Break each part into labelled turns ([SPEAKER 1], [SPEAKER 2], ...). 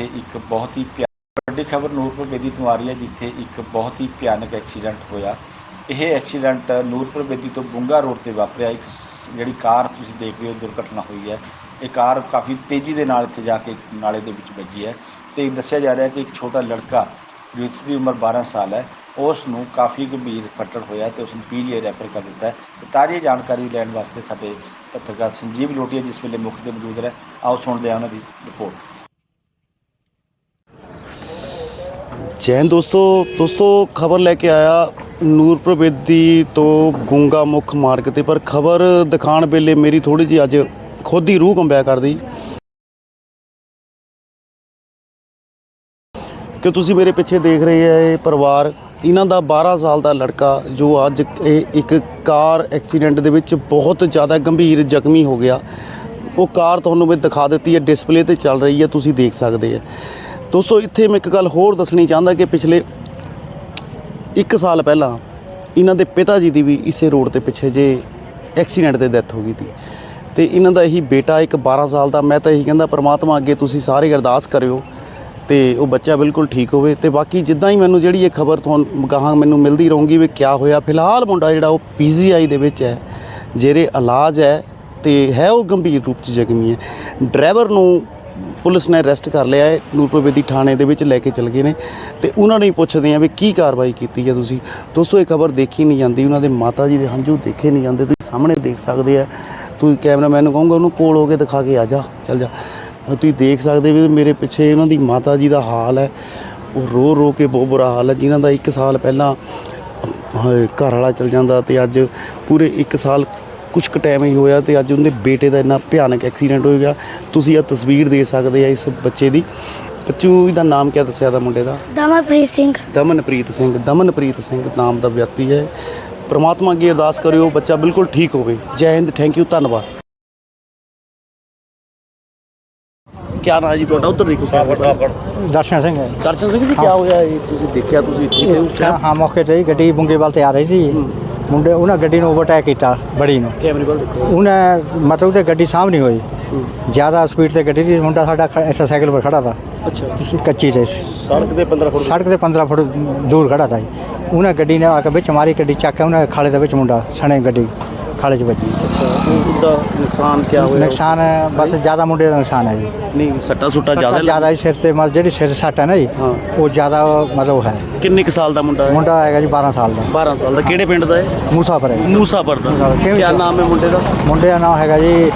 [SPEAKER 1] ਜਿੱਥੇ ਇੱਕ ਬਹੁਤ ਹੀ ਭਿਆ- ਵੱਡੀ ਖਬਰ ਨੂਰਪੁਰ ਬੇਦੀ ਤੋਂ ਆ ਰਹੀ ਹੈ, ਜਿੱਥੇ ਇੱਕ ਬਹੁਤ ਹੀ ਭਿਆਨਕ ਐਕਸੀਡੈਂਟ ਹੋਇਆ। ਇਹ ਐਕਸੀਡੈਂਟ ਨੂਰਪੁਰ ਬੇਦੀ ਤੋਂ ਬੁੰਗਾ ਰੋਡ ਤੇ ਵਾਪਰਿਆ। ਇੱਕ ਜਿਹੜੀ ਕਾਰ ਤੁਸੀਂ ਦੇਖ ਰਹੇ ਹੋ, ਦੁਰਘਟਨਾ ਹੋਈ ਹੈ। ਇਹ ਕਾਰ ਕਾਫੀ ਤੇਜ਼ੀ ਦੇ ਨਾਲ ਇੱਥੇ ਜਾ ਕੇ ਨਾਲੇ ਦੇ ਵਿੱਚ ਵੱਜੀ ਹੈ ਤੇ ਦੱਸਿਆ ਜਾ ਰਿਹਾ ਹੈ ਕਿ ਇੱਕ ਛੋਟਾ ਲੜਕਾ ਜਿਸ ਦੀ ਉਮਰ 12 ਸਾਲ ਹੈ, ਉਸ ਨੂੰ ਕਾਫੀ ਗੰਭੀਰ ਫੱਟੜ ਹੋਇਆ ਤੇ ਉਸ ਨੂੰ ਪੀਜੀਆਈ ਰੈਫਰ ਕਰ ਦਿੱਤਾ ਤਾਜ਼ੀ ਜਾਣਕਾਰੀ ਲੈਣ ਵਾਸਤੇ ਸਾਡੇ ਪੱਤਰਕਾਰ ਸੰਜੀਵ ਲੋਟੀਆ, ਜਿਸ ਵੇਲੇ ਮੁੱਖ ਤੇ ਮੌਜੂਦ ਹੈ ਆਓ ਸੁਣਦੇ ਹਾਂ ਉਹਨਾਂ ਦੀ ਰਿਪੋਰਟ।
[SPEAKER 2] ਜੈਨ ਦੋਸਤੋ ਦੋਸਤੋ, ਖਬਰ ਲੈ ਕੇ ਆਇਆ ਨੂਰਪੁਰ ਬੇਦੀ ਤੋਂ ਗੁੰਗਾ ਮੁੱਖ ਮਾਰਗ ਤੇ, ਪਰ ਖਬਰ ਦਿਖਾਣ ਵੇਲੇ ਮੇਰੀ ਥੋੜੀ ਜਿਹੀ ਅੱਜ ਖੁਦ ਹੀ ਰੂਹ ਕੰਬਿਆ ਕਰਦੀ। ਕਿ ਤੁਸੀਂ ਮੇਰੇ ਪਿੱਛੇ ਦੇਖ ਰਹੇ ਆ ਇਹ ਪਰਿਵਾਰ, ਇਹਨਾਂ ਦਾ 12 ਸਾਲ ਦਾ ਲੜਕਾ, ਜੋ ਅੱਜ ਇਹ ਇੱਕ ਕਾਰ ਐਕਸੀਡੈਂਟ ਦੇ ਵਿੱਚ ਬਹੁਤ ਜ਼ਿਆਦਾ ਗੰਭੀਰ ਜ਼ਖਮੀ ਹੋ ਗਿਆ। ਉਹ ਕਾਰ ਤੁਹਾਨੂੰ ਮੈਂ ਦਿਖਾ ਦਿੱਤੀ ਹੈ, ਡਿਸਪਲੇ ਤੇ ਚੱਲ ਰਹੀ ਹੈ, ਤੁਸੀਂ ਦੇਖ ਸਕਦੇ ਆ। ਦੋਸਤੋ, ਇੱਥੇ ਮੈਂ ਇੱਕ ਗੱਲ ਹੋਰ ਦੱਸਣੀ ਚਾਹੁੰਦਾ ਕਿ ਪਿਛਲੇ 1 ਸਾਲ ਪਹਿਲਾਂ ਇਹਨਾਂ ਦੇ ਪਿਤਾ ਜੀ ਦੀ ਵੀ ਇਸੇ ਰੋਡ ਤੇ ਪਿੱਛੇ ਜੇ ਐਕਸੀਡੈਂਟ ਤੇ ਡੈਥ ਹੋ ਗਈ ਸੀ। ਤੇ ਇਹਨਾਂ ਦਾ ਇਹੀ ਬੇਟਾ ਇੱਕ 12 ਸਾਲ ਦਾ, ਮੈਂ ਤਾਂ ਇਹੀ ਕਹਿੰਦਾ, ਪ੍ਰਮਾਤਮਾ ਅੱਗੇ ਤੁਸੀਂ ਸਾਰੇ ਅਰਦਾਸ ਕਰਿਓ ਤੇ ਉਹ ਬੱਚਾ ਬਿਲਕੁਲ ਠੀਕ ਹੋਵੇ। ਤੇ ਬਾਕੀ ਜਿੱਦਾਂ ਹੀ ਮੈਨੂੰ ਜਿਹੜੀ ਇਹ ਖਬਰ ਤੁਹਾਨੂੰ ਗਾਹਾਂ ਮੈਨੂੰ ਮਿਲਦੀ ਰਹੂਗੀ ਵੀ ਕਿਆ ਹੋਇਆ, ਫਿਲਹਾਲ ਮੁੰਡਾ ਜਿਹੜਾ ਉਹ ਪੀਜੀਆਈ ਦੇ ਵਿੱਚ ਹੈ, ਜਿਹੜੇ ਇਲਾਜ ਹੈ ਤੇ ਹੈ ਉਹ ਗੰਭੀਰ ਰੂਪ 'ਚ ਜ਼ਖਮੀ ਹੈ। ਡਰਾਈਵਰ ਨੂੰ ਪੁਲਿਸ ਨੇ ਅਰੈਸਟ ਕਰ ਲਿਆ ਹੈ, ਨੂਰਪੁਰ ਬੇਦੀ ਥਾਣੇ ਦੇ ਵਿੱਚ ਲੈ ਕੇ ਚਲ ਗਏ ਨੇ ਤੇ ਉਹਨਾਂ ਨੂੰ ਹੀ ਪੁੱਛਦੇ ਆ ਵੀ ਕੀ ਕਾਰਵਾਈ ਕੀਤੀ ਹੈ ਤੁਸੀਂ। ਦੋਸਤੋ, ਇਹ ਖਬਰ ਦੇਖੀ ਨਹੀਂ ਜਾਂਦੀ, ਉਹਨਾਂ ਦੇ ਮਾਤਾ ਜੀ ਦੇ ਹੰਝੂ ਦੇਖੇ ਨਹੀਂ ਜਾਂਦੇ, ਤੁਸੀਂ ਸਾਹਮਣੇ ਦੇਖ ਸਕਦੇ ਆ। ਤੁਸੀਂ ਕੈਮਰਾਮੈਨ ਨੂੰ ਕਹੂੰਗਾ, ਉਹਨੂੰ ਕੋਲ ਹੋ ਕੇ ਦਿਖਾ ਕੇ ਆ ਜਾ, ਚੱਲ ਜਾ। ਤੁਸੀਂ ਦੇਖ ਸਕਦੇ ਵੀ ਮੇਰੇ ਪਿੱਛੇ ਉਹਨਾਂ ਦੀ ਮਾਤਾ ਜੀ ਦਾ ਹਾਲ ਹੈ। ਉਹ ਰੋ ਰੋ ਕੇ ਬਹੁਤ ਬੁਰਾ ਹਾਲ ਹੈ, ਜਿਨ੍ਹਾਂ ਦਾ 1 ਸਾਲ ਪਹਿਲਾਂ ਘਰ ਵਾਲਾ ਚਲ ਜਾਂਦਾ ਤੇ ਅੱਜ ਪੂਰੇ 1 ਸਾਲ ਕੁਛ ਕੁ ਟਾਈਮ ਹੀ ਹੋਇਆ ਤੇ ਅੱਜ ਉਹਦੇ ਬੇਟੇ ਦਾ ਇੰਨਾ ਭਿਆਨਕ ਐਕਸੀਡੈਂਟ ਹੋ ਗਿਆ। ਤੁਸੀਂ ਇਹ ਤਸਵੀਰ ਦੇ ਸਕਦੇ ਆ ਇਸ ਬੱਚੇ ਦੀ। ਬੱਚੂ ਦਾ ਨਾਮ ਕਿਆ ਦੱਸਿਆ ਦਾ ਮੁੰਡੇ ਦਾ?
[SPEAKER 3] ਦਮਨਪ੍ਰੀਤ ਸਿੰਘ।
[SPEAKER 2] ਦਮਨਪ੍ਰੀਤ ਸਿੰਘ ਦਮਨਪ੍ਰੀਤ ਸਿੰਘ ਨਾਮ ਦਾ ਵਿਅਕਤੀ ਹੈ। ਪ੍ਰਮਾਤਮਾ ਅੱਗੇ ਅਰਦਾਸ ਕਰਿਓ ਬੱਚਾ ਬਿਲਕੁਲ ਠੀਕ ਹੋਵੇ। ਜੈ ਹਿੰਦ ਥੈਂਕ ਯੂ ਧੰਨਵਾਦ। ਕਿਆ ਨਾਂ ਜੀ ਤੁਹਾਡਾ? ਉੱਧਰ ਦੇਖੋ
[SPEAKER 4] ਦਰਸ਼ਨ ਸਿੰਘ ਹੈ
[SPEAKER 2] ਦਰਸ਼ਨ ਸਿੰਘ ਜੀ ਕਿਆ ਹੋਇਆ ਇਹ? ਤੁਸੀਂ ਦੇਖਿਆ ਤੁਸੀਂ ਇੱਥੇ ਹੀ ਉਸ
[SPEAKER 4] ਹਾਂ ਹਾਂ ਮੌਕੇ ਤੇ ਹੀ ਗੱਡੀ ਬੁੰਗੇਵਾਲ ਤੇ ਆ ਰਹੀ ਸੀ। ਮੁੰਡੇ ਉਹਨਾਂ ਗੱਡੀ ਨੂੰ ਓਵਰਟੇਕ ਕੀਤਾ ਬੜੀ ਨੂੰ।
[SPEAKER 2] ਕੈਮਰੇ ਵੱਲ ਦੇਖੋ।
[SPEAKER 4] ਉਹਨੇ ਮਤਲਬ ਤੇ ਗੱਡੀ ਸਾਹਮਣੇ ਹੋਈ। ਜ਼ਿਆਦਾ ਸਪੀਡ ਤੇ ਗੱਡੀ ਦੀ ਮੁੰਡਾ ਸਾਡਾ ਇੱਥੇ ਸਾਈਕਲ 'ਤੇ ਖੜਾ ਤਾ।
[SPEAKER 2] ਅੱਛਾ।
[SPEAKER 4] ਕੱਚੀ ਤੇ
[SPEAKER 2] ਸੜਕ ਦੇ 15 ਫੁੱਟ
[SPEAKER 4] ਸੜਕ ਤੇ 15 ਫੁੱਟ ਦੂਰ ਖੜਾ ਤਾ ਉਹਨੇ ਗੱਡੀ ਨੇ ਆ ਕੇ ਵਿੱਚ ਮਾਰੀ ਗੱਡੀ ਚੱਕ ਕੇ ਉਹਨੇ ਖਾਲੇ ਦੇ ਵਿੱਚ ਮੁੰਡਾ ਸਣੇ ਗੱਡੀ। ਖਾਲੇ 'ਚ ਵੱਜੀ।
[SPEAKER 2] ਅੱਛਾ ਉਹਦਾ ਨੁਕਸਾਨ ਕਿਆ ਹੋਇਆ?
[SPEAKER 4] ਨੁਕਸਾਨ ਬਸ ਜ਼ਿਆਦਾ ਮੁੰਡੇ ਦਾ ਨੁਕਸਾਨ ਹੈ ਜੀ।
[SPEAKER 2] ਨਹੀਂ ਸੱਟਾ ਸੁੱਟਾ ਜ਼ਿਆਦਾ
[SPEAKER 4] ਜ਼ਿਆਦਾ ਹੀ ਸਿਰ ਤੇ ਮਤਲਬ ਜਿਹੜੀ ਸਿਰ ਸੱਟ ਹੈ ਨਾ ਜੀ। ਉਹ ਜ਼ਿਆਦਾ ਮਤਲਬ ਹੈ।
[SPEAKER 2] ਕਿੰਨੇ ਕੁ ਸਾਲ ਦਾ ਮੁੰਡਾ ਹੈ?
[SPEAKER 4] ਮੁੰਡਾ ਹੈਗਾ ਜੀ 12 ਸਾਲ ਦਾ।
[SPEAKER 2] 12 ਸਾਲ ਦਾ। ਕਿਹੜੇ ਪਿੰਡ ਦਾ ਹੈ?
[SPEAKER 4] ਮੂਸਾਫਰ ਹੈ।
[SPEAKER 2] ਮੂਸਾਪੁਰ ਦਾ। ਕਿਆ ਨਾਮ ਹੈ ਮੁੰਡੇ ਦਾ?
[SPEAKER 4] ਮੁੰਡੇ ਦਾ ਨਾਮ ਹੈਗਾ ਜੀ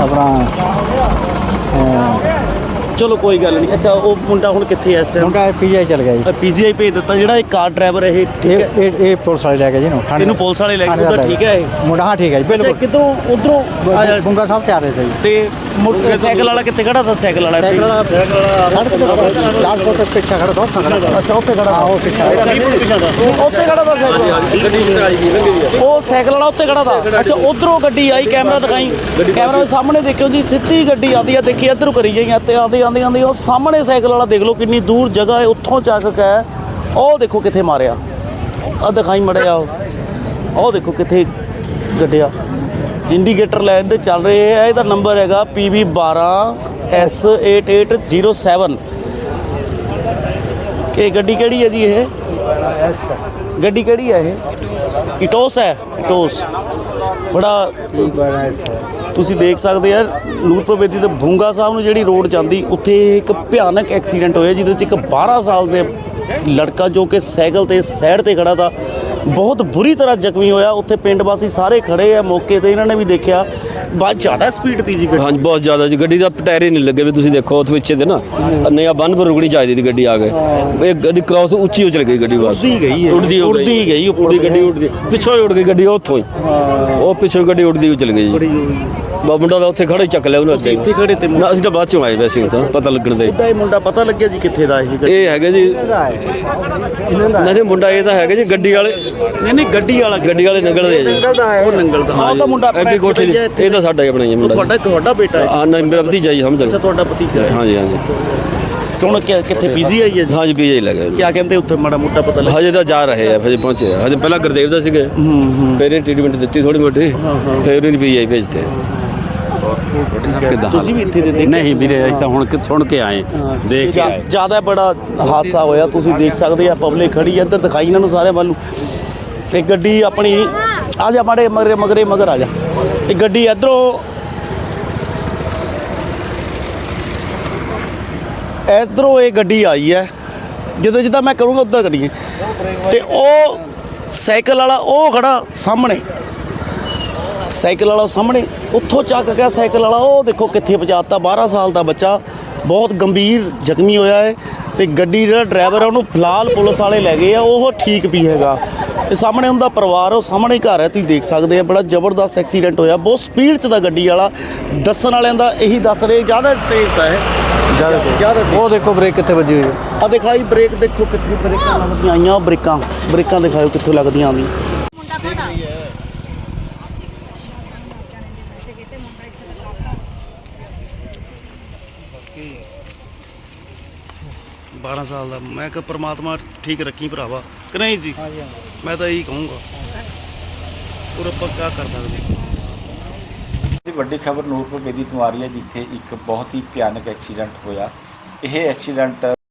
[SPEAKER 4] ਆਪਣਾ
[SPEAKER 2] ਚਲੋ ਕੋਈ ਗੱਲ ਨਹੀਂ। ਅੱਛਾ ਉਹ ਮੁੰਡਾ ਹੁਣ ਕਿੱਥੇ ਹੈ ਇਸ ਟਾਈਮ
[SPEAKER 4] ਮੁੰਡਾ ਪੀਜੀਆਈ ਚਲ ਗਿਆ ਜੀ।
[SPEAKER 2] ਪੀਜੀਆਈ ਭੇਜ ਦਿੱਤਾ ਜਿਹੜਾ ਇਹ ਕਾਰ ਡਰਾਈਵਰ ਇਹ ਠੀਕ ਹੈ?
[SPEAKER 4] ਇਹ ਇਹ ਪੁਲਿਸ ਵਾਲੇ ਲੈ ਗਏ ਜੀ ਥਾਣੇ
[SPEAKER 2] ਇਹਨੂੰ ਪੁਲਿਸ ਵਾਲੇ ਲੈ ਗਏ, ਉਹਦਾ ਠੀਕ ਹੈ ਇਹ?
[SPEAKER 4] ਮੁੰਡਾ ਹਾਂ ਠੀਕ ਹੈ ਜੀ ਬਿਲਕੁਲ।
[SPEAKER 2] ਕਿਦੋਂ ਉਧਰੋਂ
[SPEAKER 4] ਗੁੰਗਾ ਸਾਹਿਬ ਤੇ ਆ ਰਹੇ ਸੀ ਜੀ।
[SPEAKER 2] ਤੇ ਮੋਟਰਸਾਈਕਲ ਵਾਲਾ ਕਿੱਥੇ ਖੜਾ ਤਾ ਸਾਈਕਲ ਵਾਲਾ ਇੱਥੇ?
[SPEAKER 4] ਸਾਈਕਲ ਵਾਲਾ 10 ਫੁੱਟ ਪਿੱਛੇ ਖੜਾ ਦੋ ਖੜਾ
[SPEAKER 2] ਅੱਛਾ ਉੱਥੇ ਖੜਾ
[SPEAKER 4] ਉਹ ਪਿੱਛੇ
[SPEAKER 2] ਉੱਥੇ ਖੜਾ ਤਾ ਸਾਈਕਲ ਵਾਲਾ। ਉਹ ਸਾਈਕਲ ਵਾਲਾ ਉੱਥੇ ਖੜਾ ਤਾ। ਅੱਛਾ ਉਧਰੋਂ ਗੱਡੀ ਆਈ ਕੈਮਰਾ ਦਿਖਾਈ। ਕੈਮਰਾ ਦੇ ਸਾਹਮਣੇ ਦੇਖਿਓ ਜੀ ਸਿੱਧੀ ਗੱਡੀ ਆਉਂਦੀ ਆ ਦੇਖੀ ਇੱਧਰੋਂ ਕਰੀ ਜਾਈਆਂ ਤੇ ਆਉਂਦੀ ਆਉਂਦੀ ਆਉਂਦੀ ਉਹ ਸਾਹਮਣੇ ਸਾਈਕਲ ਵਾਲਾ ਦੇਖ ਲਓ ਕਿੰਨੀ ਦੂਰ ਜਗ੍ਹਾ ਹੈ ਉੱਥੋਂ ਚੱਕ ਕੇ ਉਹ ਦੇਖੋ ਕਿੱਥੇ ਮਾਰਿਆ। ਆ ਦਿਖਾਈ ਮੜਿਆ ਉਹ ਦੇਖੋ ਕਿੱਥੇ ਗੱਡਿਆ। ਇੰਡੀਕੇਟਰ ਲਾਈਟ ਤੇ ਚੱਲ ਰਹੇ ਹੈ। ਇਹਦਾ ਨੰਬਰ ਹੈਗਾ PB12S8807 ਕਿ ਗੱਡੀ ਕਿਹੜੀ ਹੈ ਜੀ ਇਹ? ਗੱਡੀ ਕਿਹੜੀ ਹੈ ਇਹ? ਇਟੋਸ ਹੈ ਇਟੋਸ ਬੜਾ ਤੁਸੀਂ ਦੇਖ ਸਕਦੇ ਆ ਨੂਰਪੁਰ ਬੇਦੀ ਤੋਂ ਭੁੰਗਾ ਸਾਹਿਬ ਨੂੰ ਜਿਹੜੀ ਰੋਡ ਜਾਂਦੀ ਉੱਥੇ ਇੱਕ ਭਿਆਨਕ ਐਕਸੀਡੈਂਟ ਹੋਇਆ ਜਿਹਦੇ ਵਿੱਚ ਇੱਕ 12 ਸਾਲ ਦੇ ਲੜਕਾ ਜੋ ਕਿ ਸਾਈਕਲ ਤੇ ਸਾਈਡ ਤੇ ਖੜਾ ਤਾ। ਬਹੁਤ ਬੁਰੀ ਤਰ੍ਹਾਂ ਜ਼ਖਮੀ ਹੋਇਆ। ਉੱਥੇ ਪਿੰਡ ਵਾਸੀ ਸਾਰੇ ਖੜੇ ਆ ਮੌਕੇ ਤੇ ਇਹਨਾਂ ਨੇ ਵੀ ਦੇਖਿਆ। ਬਹੁਤ ਜ਼ਿਆਦਾ ਸਪੀਡ ਤੀ ਜੀ ਗੱਡੀ।
[SPEAKER 5] ਹਾਂਜੀ ਬਹੁਤ ਜ਼ਿਆਦਾ ਜੀ। ਗੱਡੀ ਦਾ ਟਾਇਰ ਹੀ ਨਹੀਂ ਲੱਗੇ ਵੀ ਤੁਸੀਂ ਦੇਖੋ ਉੱਥੇ ਪਿੱਛੇ ਤੇ ਨਾ ਨਹੀਂ ਆ ਬੰਨ ਪਰ ਰੁਕਣੀ ਚਾਹੀਦੀ ਦੀ ਗੱਡੀ ਆ ਕੇ। ਇਹ ਗੱਡੀ ਕ੍ਰਾਸ ਉੱਚੀ ਹੋ ਚਲ ਗਈ ਗੱਡੀ ਬਸ।
[SPEAKER 2] ਉੱਡਦੀ ਗਈ ਹੈ।
[SPEAKER 5] ਉੱਡਦੀ ਹੋ
[SPEAKER 2] ਉੱਡਦੀ ਗਈ ਉੱਪਰ।
[SPEAKER 5] ਉੱਡਦੀ ਗੱਡੀ ਉੱਡਦੀ। ਪਿੱਛੋਂ ਹੀ ਉੱਡ ਗਈ ਗੱਡੀ ਉੱਥੋਂ ਹੀ। ਉਹ ਪਿੱਛੋਂ ਗੱਡੀ ਉੱਡਦੀ ਹੋ ਚਲ ਗਈ ਜੀ। ਬਾ ਮੁੰਡਾ ਦਾ ਉੱਥੇ ਖੜਾ ਹੀ ਚੱਕ ਲਿਆ ਉਹਨੇ ਅੱਗੇ।
[SPEAKER 2] ਇੱਥੇ ਖੜੇ ਤੇ ਮੁੰਡਾ-
[SPEAKER 5] ਨਾ ਅਸੀਂ ਤਾਂ ਬਾਅਦ ਚੋਂ ਆਏ ਵੈਸੇ ਤਾਂ ਪਤਾ ਲੱਗਣ ਦੇ।
[SPEAKER 2] ਇਹ ਮੁੰਡਾ ਪਤਾ ਲੱਗਿਆ ਜੀ ਕਿੱਥੇ ਦਾ ਇਹ ਗੱਡੀ?
[SPEAKER 5] ਇਹ ਹੈਗੇ ਜੀ। ਨਹੀਂ ਮੁੰਡਾ ਇਹ ਤਾਂ ਹੈਗੇ ਜੀ ਗੱਡੀ ਵਾਲੇ।
[SPEAKER 2] ਨਹੀਂ ਨਹੀਂ ਗੱਡੀ ਵਾਲਾ
[SPEAKER 5] ਗੱਡੀ ਵਾਲੇ ਨਿਕਲਦੇ ਆ ਜੀ।
[SPEAKER 2] ਉਹ ਨੰਗਲ ਦਾ। ਹਾਂ ਉਹ ਤਾਂ ਮੁੰਡਾ
[SPEAKER 5] ਐਪੀ ਕੋਠੀ ਦੀ ਇਹ ਤਾਂ ਸਾਡਾ ਹੀ ਆਪਣਾ ਹੀ ਹੈ ਮੁੰਡਾ।
[SPEAKER 2] ਤੁਹਾਡਾ ਤੁਹਾਡਾ ਬੇਟਾ ਹੈ।
[SPEAKER 5] ਆ ਨਹੀਂ ਮੇਰਾ ਭਤੀਜਾ ਜੀ ਸਮਝ
[SPEAKER 2] ਅੱਛਾ
[SPEAKER 5] ਲਓ
[SPEAKER 2] ਤੁਹਾਡਾ ਭਤੀਜਾ ਹੈ।
[SPEAKER 5] ਹਾਂਜੀ ਹਾਂਜੀ
[SPEAKER 2] ਹੁਣ ਕਿ- ਕਿੱਥੇ ਪੀਜੀ ਆਈ ਹੈ ਜੀ?
[SPEAKER 5] ਹਾਂਜੀ ਪੀਜੇ ਲੱਗੇ
[SPEAKER 2] ਕਿਆ ਕਹਿੰਦੇ ਉੱਥੇ? ਮਾੜਾ ਮੋਟਾ ਪਤਾ ਲੱਗਾ
[SPEAKER 5] ਹਜੇ ਤਾਂ ਜਾ ਰਹੇ ਆ ਹਜੇ ਪਹੁੰਚੇ। ਹਜੇ ਪਹਿਲਾਂ ਗੁਰਦੇਵ ਦਾ ਸੀਗੇ। ਫਿਰ ਇਹ ਟ੍ਰੀਟਮੈਂਟ ਦਿੱਤੀ ਥੋੜੀ ਮੋਟੀ। ਫਿਰ ਇਹਨੂੰ ਪੀਆਈ ਭੇਜਤੇ। ਕਿੱਦਾਂ?
[SPEAKER 2] ਤੁਸੀਂ ਵੀ ਇੱਥੇ ਦੇ ਦੇਖ?
[SPEAKER 5] ਨਹੀਂ ਵੀਰੇ ਅਸੀਂ ਤਾਂ ਹੁਣ ਕਿ ਸੁਣ ਕੇ ਆਏ ਦੇਖ ਕੇ ਆਏ।
[SPEAKER 2] ਜ਼ਿਆਦਾ ਬੜਾ ਹਾਦਸਾ ਹੋਇਆ ਤੁਸੀਂ ਦੇਖ ਸਕਦੇ ਆ ਪਬਲਿਕ ਖੜੀ ਆ ਇੱਧਰ ਦਿਖਾਈ ਇਹਨਾਂ ਨੂੰ ਸਾਰੇ ਵੱਲ ਨੂੰ। ਤੇ ਗੱਡੀ ਆਪਣੀ ਆ ਜਾ ਮਾੜੇ ਮਗਰੇ ਮਗਰੇ ਮਗਰ ਆ ਜਾ। ਇਹ ਗੱਡੀ ਇਧਰੋਂ ਇਧਰੋਂ ਇਹ ਗੱਡੀ ਆਈ ਹੈ। ਜਿੱਦਾਂ ਜਿੱਦਾਂ ਮੈਂ ਕਰੂੰਗਾ ਉਦਾਂ ਕਰੀਏ। ਤੇ ਉਹ ਸਾਈਕਲ ਵਾਲਾ ਉਹ ਖੜਾ ਸਾਹਮਣੇ। ਸਾਈਕਲ ਵਾਲਾ ਸਾਹਮਣੇ ਉੱਥੋਂ ਚੱਕ ਗਿਆ ਸਾਈਕਲ ਵਾਲਾ ਉਹ ਦੇਖੋ ਕਿੱਥੇ ਪਹੁੰਚਾਤਾ 12 ਸਾਲ ਦਾ ਬੱਚਾ ਬਹੁਤ ਗੰਭੀਰ ਜ਼ਖਮੀ ਹੋਇਆ ਹੈ ਤੇ ਗੱਡੀ ਜਿਹੜਾ ਡਰਾਈਵਰ ਹੈ ਉਹਨੂੰ ਫਿਲਹਾਲ ਪੁਲਿਸ ਵਾਲੇ ਲੈ ਗਏ ਆ ਉਹ ਠੀਕ ਵੀ ਹੈਗਾ। ਤੇ ਸਾਹਮਣੇ ਉਹਦਾ ਪਰਿਵਾਰ ਉਹ ਸਾਹਮਣੇ ਹੀ ਘਰ ਹੈ ਤੁਸੀਂ ਦੇਖ ਸਕਦੇ ਆ ਬੜਾ ਜ਼ਬਰਦਸਤ ਐਕਸੀਡੈਂਟ ਹੋਇਆ ਬਹੁਤ ਸਪੀਡ 'ਚ ਦਾ ਗੱਡੀ ਵਾਲਾ ਦੱਸਣ ਵਾਲਿਆਂ ਦਾ ਇਹੀ ਦੱਸ ਰਹੇ ਜ਼ਿਆਦਾ ਸਟੇਜ ਤਾਂ ਹੈ
[SPEAKER 4] ਜ਼ਿਆਦਾ
[SPEAKER 2] ਜ਼ਿਆਦਾ
[SPEAKER 4] ਉਹ ਦੇਖੋ ਬ੍ਰੇਕ ਕਿੱਥੇ ਵੱਜੀ ਹੋਈ ਹੈ।
[SPEAKER 2] ਆ ਦਿਖਾਈ ਬ੍ਰੇਕ ਦੇਖੋ ਕਿੱਥੇ ਬ੍ਰੇਕਾਂ ਲੱਗਦੀਆਂ ਆਈਆਂ ਬ੍ਰੇਕਾਂ ਬ੍ਰੇਕਾਂ ਦਿਖਾਓ ਕਿੱਥੋਂ ਲੱਗਦੀਆਂ ਆਉਂਦੀਆਂ ਬਾਰਾਂ ਸਾਲ ਦਾ। ਮੈਂ ਕਿ ਪ੍ਰਮਾਤਮਾ ਠੀਕ ਰੱਖੀ ਭਰਾਵਾ। ਕਿ ਨਹੀਂ ਜੀ? ਮੈਂ ਤਾਂ ਇਹੀ ਕਹੂੰਗਾ। ਹੋਰ ਆਪਾਂ ਕਿਆ ਕਰ ਸਕਦੇ
[SPEAKER 1] ਦੀ ਵੱਡੀ ਖਬਰ ਨੂਰਪੁਰ ਬੇਦੀ ਤੋਂ ਆ ਰਹੀ ਹੈ ਜਿੱਥੇ ਇੱਕ ਬਹੁਤ ਹੀ ਭਿਆਨਕ ਐਕਸੀਡੈਂਟ ਹੋਇਆ। ਇਹ ਐਕਸੀਡੈਂਟ